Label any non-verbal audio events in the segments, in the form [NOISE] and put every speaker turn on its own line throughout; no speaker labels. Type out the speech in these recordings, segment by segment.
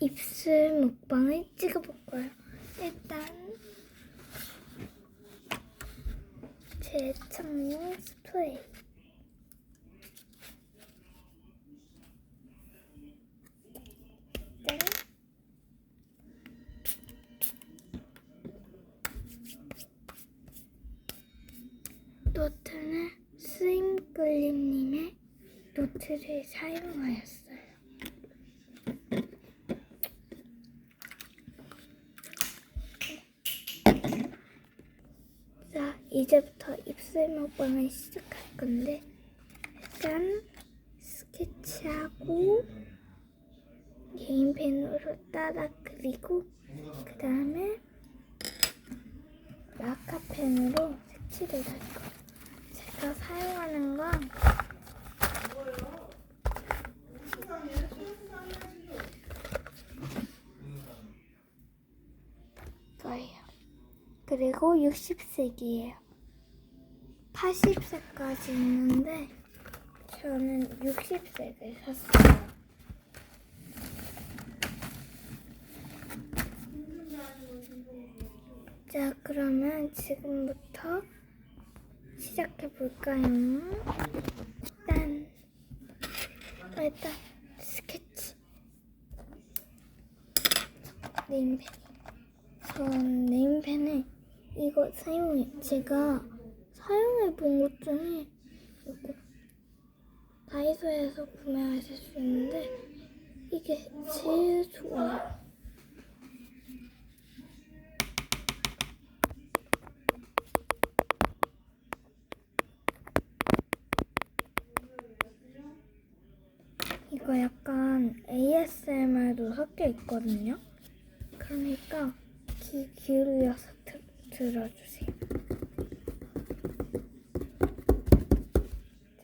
입술 먹방을 찍어볼 거예요. 일단 제 청룡 스프레이. 짠. 노트는 스임글림님의 노트를 사용하였어요. 자, 이제부터 입술 먹방을 시작할 건데 일단 스케치하고 개인 펜으로 따라 그리고 그 다음에 마카펜으로 색칠을 할 거예요. 제가 사용하는 건. 그리고 60색이에요. 80색까지 있는데 저는 60색을 샀어요. 자, 그러면 지금부터 시작해 볼까요? 일단 일단 스케치 네임펜 전 네임펜을 이거 사용해 제가 사용해 본 것 중에 이거 다이소에서 구매하실 수 있는데 이게 제일 좋아요. 이거 약간 ASMR도 섞여 있거든요. 그러니까 귀 기울여서 들, 들어주세요.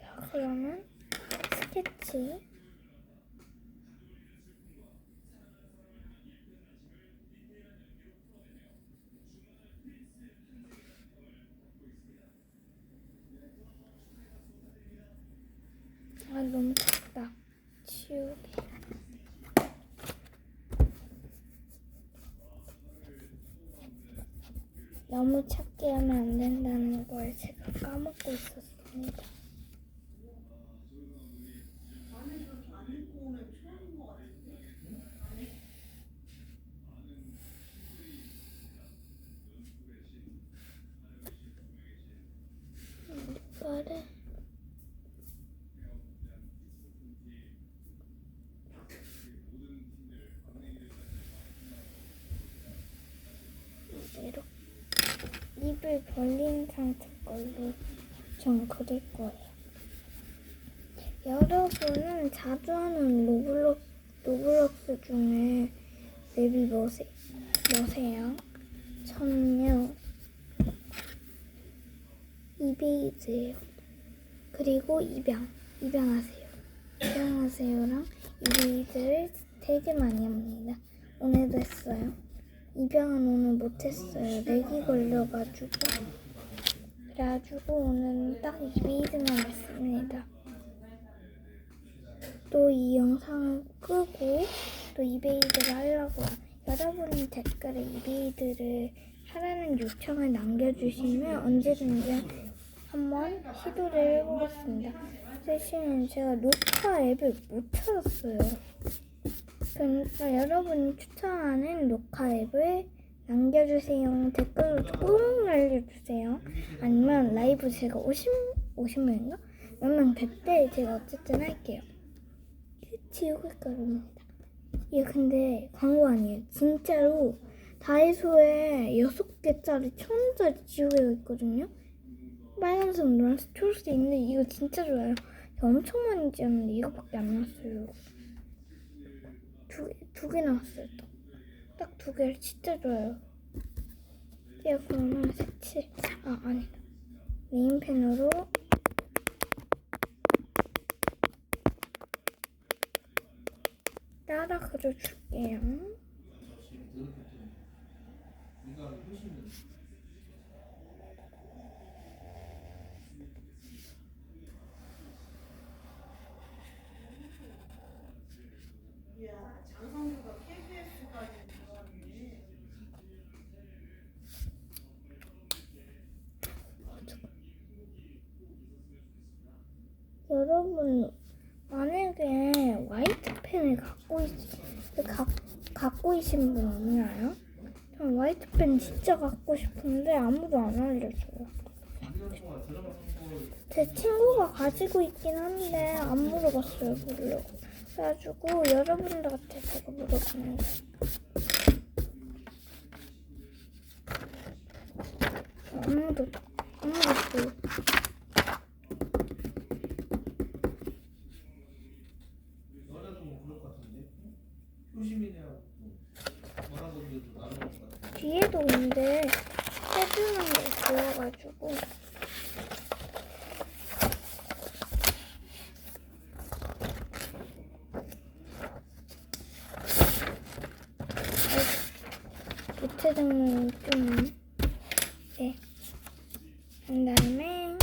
자, 그러면 스케치. 아, 너무 작다. 치우기. 너무 작게 하면 안 된다는 걸 제가 까먹고 있었습니다. 이거를 이렇게 입을 벌린 상태 걸로 좀 그릴 거예요. 여러분은 자주 하는 로블록, 로블록스 중에 맵이 뭐세, 뭐세요? 저는요, 이베이즈예요. 그리고 입양, 입양하세요. 입양하세요랑 이베이즈를 되게 많이 합니다. 오늘도 했어요. 입양은 오늘 못했어요. 렉이 걸려가지고. 그래가지고 오늘은 딱 이베이드만 했습니다. 또 이 영상을 끄고 또 이베이드를 하려고 여러분이 댓글에 이베이드를 하라는 요청을 남겨주시면 언제든지 한번 시도를 해보겠습니다. 대신 제가 녹화 앱을 못 찾았어요. 그러니까 여러분이 추천하는 녹화 앱을 남겨주세요. 댓글로 꼭 알려주세요. 아니면 라이브 제가 50, 50명인가? 몇명 됐대 제가 어쨌든 할게요. 지우개 가루입니다. 이게 근데 광고 아니에요. 진짜로 다이소에 6개짜리 1000원짜리 지우개가 있거든요. 빨간색, 노란색, 초록색 있는데 이거 진짜 좋아요. 저 엄청 많이 지웠는데 이거밖에 안 나왔어요. 두, 두개 나왔어요. 딱 두 개를 진짜 좋아요. 제가 그러면 색칠, 아, 아니. 네임펜으로 따라 그려줄게요.
이야, 장성규가 KBS까지 들어왔네.
여러분 만약에 화이트 펜을 갖고 있, 가, 갖고 계신 분 없나요? 전 화이트 펜 진짜 갖고 싶은데 아무도 안 알려줘요. 제 친구가 가지고 있긴 한데 안 물어봤어요 물으려고. 그래가지고 여러분들한테 제가 물어보는 거예요. 아무도 아무도
여자도 뭐 그럴 것 같은데 효심이네하고 뭐라고 해도 나는 것
근데 해주는 게 좋아가지고 밑에 등은 좀 네. 그 다음에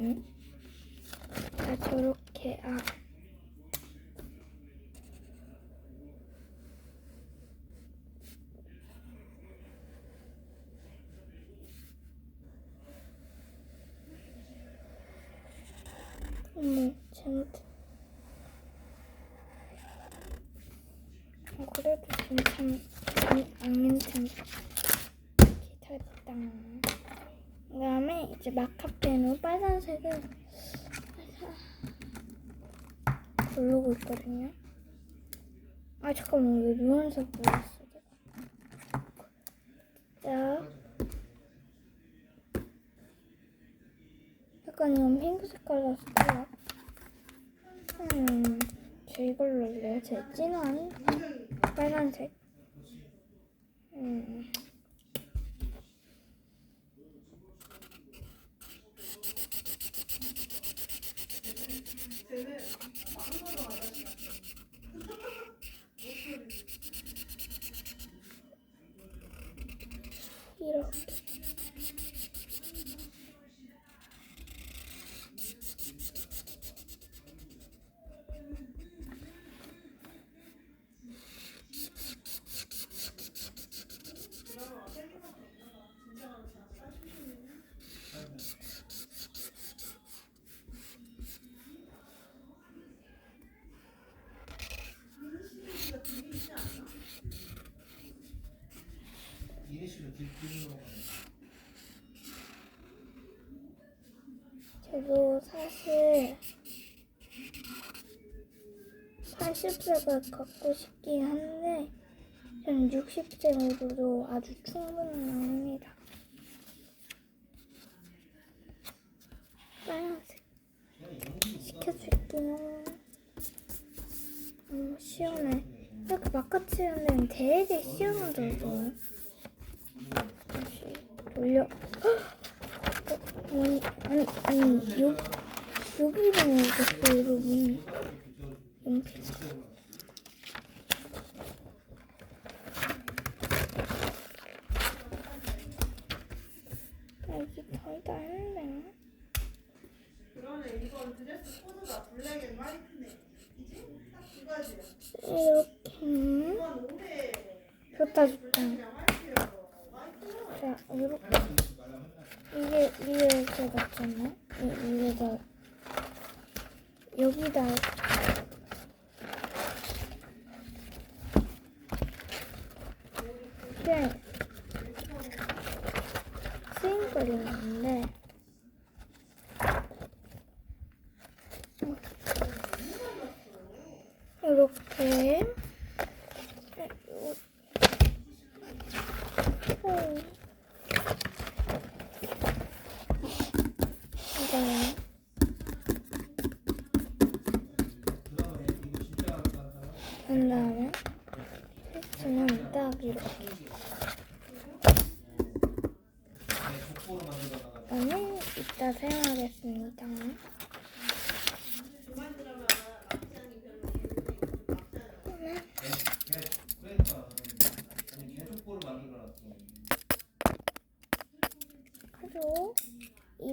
응? 아 저렇게 아 어머, 잘못. 어, 그래도 괜찮, 안 괜찮다. 기다렸다. 그 다음에 이제 마카펜으로 빨간색을 고르고 있거든요. 아, 잠깐만, 왜 노란색 보였어? 자. 약간 이건 핑크 색깔 났어요. 음, 저 제 진한 빨간색. 음. 이렇게.
이니 씨는 뒷뒷으로 가는
저도 사실 40색을 갖고 싶긴 한데 저는 60색으로도 아주 충분합니다. 빨간색 시켜줄게요. 음, 시원해. 이렇게 데는 되게 시원하더라고요. 돌려. 헉! 어, 아니, 아니, 아니, 요, 여기로 오겠어, 여러분. 이렇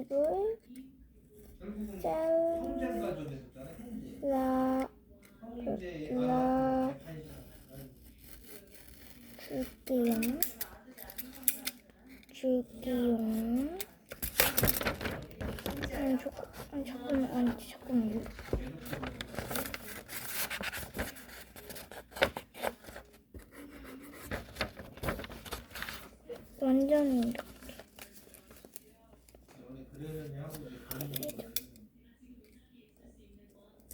이걸
잘라
아,
라 줄게요.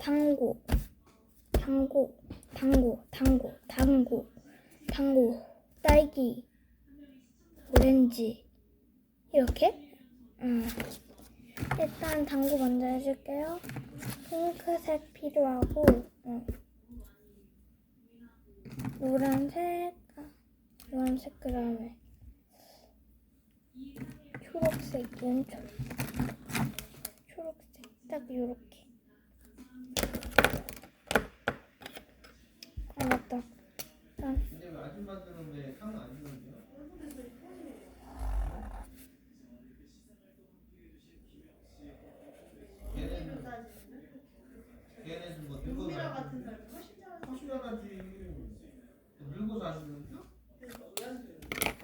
당고 당고 당고 당고 당고 당고 딸기 오렌지. 이렇게? 음. 일단 당고 먼저 해줄게요. 핑크색 필요하고 어. 노란색 아, 노란색 그 다음에 초록색 연초. 초록색 딱 요렇게 아 맞다
걔네는 뭐 들고
사람이 훨씬 잘하는
허술하지 물고 사시는겨?
그래서 왜안 줘요?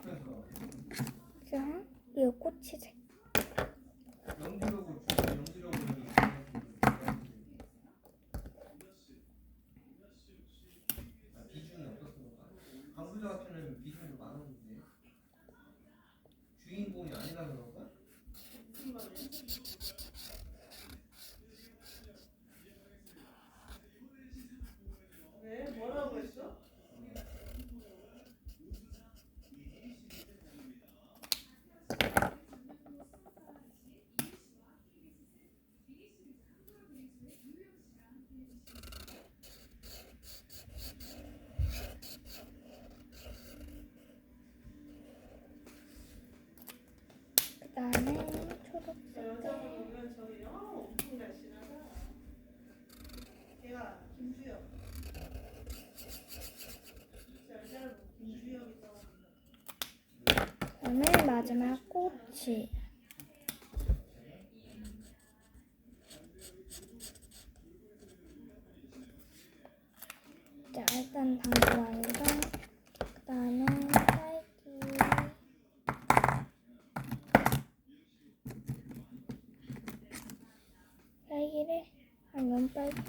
그러니까
자 이거 꼬치색
연기력을 주고 연기력을 아, 비중이 없었어 강부자 같은 애는 비중이 많았는데 주인공이 아니라 그런가?
왜? 뭐라고 했어?
그 다음에 초록
저 여자분 보면 저기 영어 엄청 날씬하다. 걔가 김주혁. 저 여자분 김주혁이라 고 합니다.
그다음에 마지막 꼬치 자 일단 당구 완성 그 다음에 딸기 딸기를 한 면발기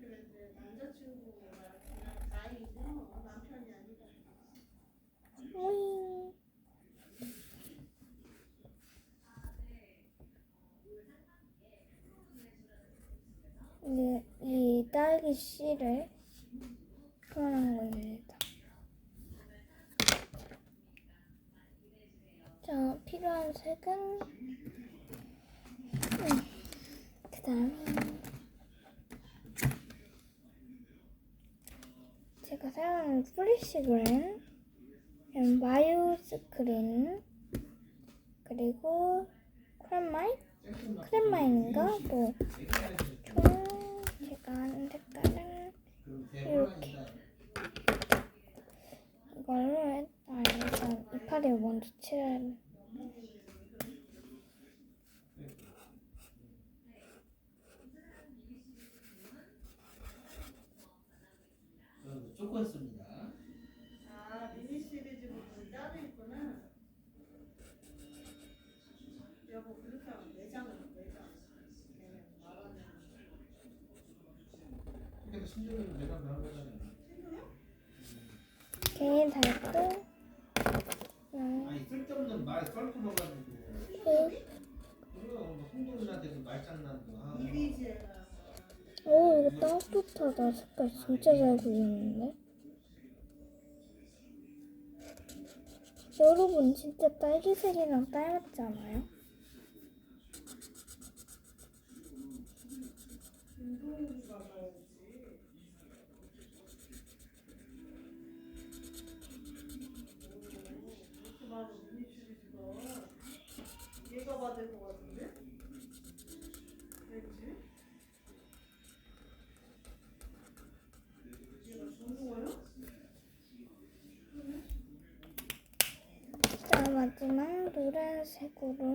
근데 이제 남자친구가 그냥 나이죠. 남편이 아니라.
오잉 이, 이 딸기 씨를 표현한 겁니다. 자, 필요한 색은? 그 다음에 제가 사용하는 플리시 그린 음, 마유 스크린 그리고 크렘마인? 크렘마인인가? 뭐 색깔은
그럼
이렇게. 이걸로 일단 이파리 먼저 칠해야 개인
달고 말장난도
오 이거 땅 좋다. 나 색깔 진짜 잘 그리는데?
여러분 진짜 딸기색이랑 닮았잖아요? 거를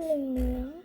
Bình.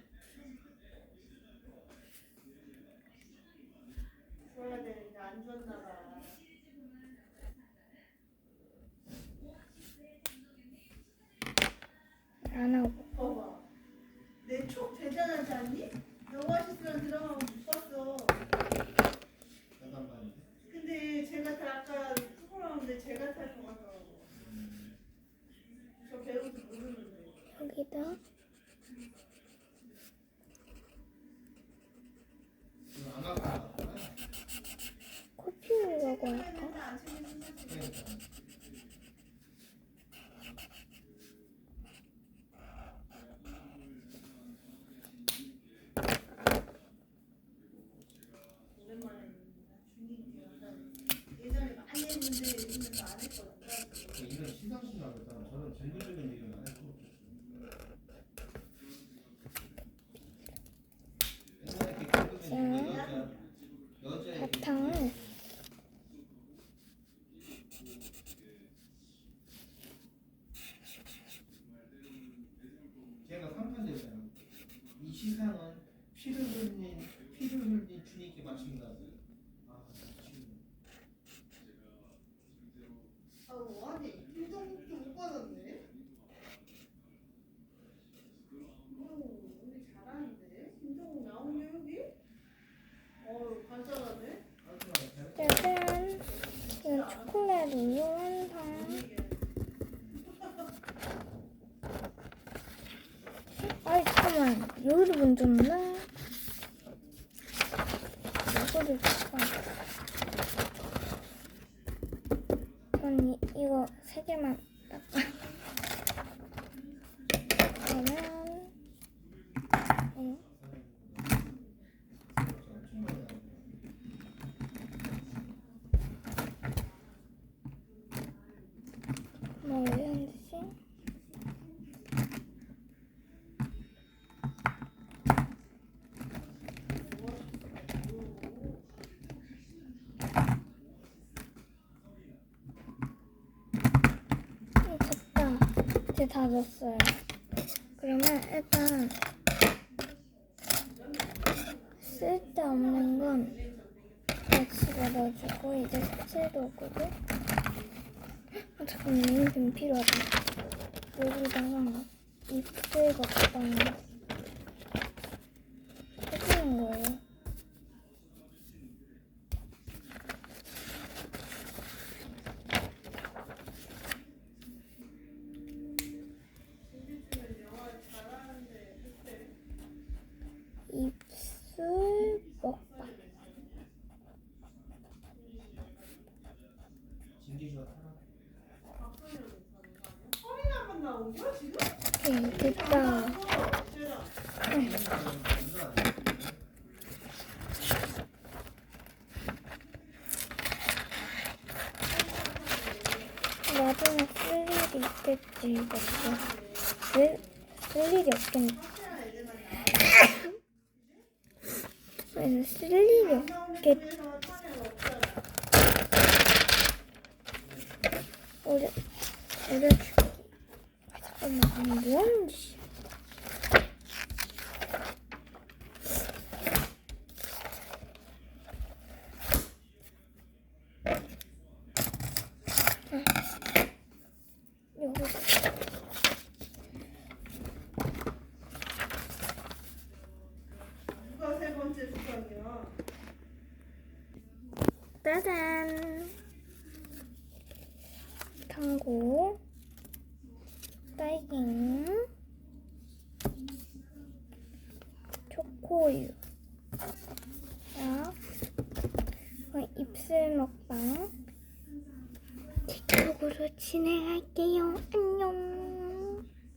언니
이거
세 개만 닦아. [LAUGHS] 그러면 이제 다 넣었어요. 그러면 일단 쓸데없는 건 같이 넣어주고 이제 색칠 도구도 아, 잠깐만 이건 좀 필요하다. 여기다가 잎을 갖다
넣어.
오케이, 됐다. 나중에 쓸 일이 있겠지, 이것도. 쓸 일이 없겠네.
그래서 쓸 일이 없겠지. 우리, 우리 먹방 이쪽으로 진행할게요 안녕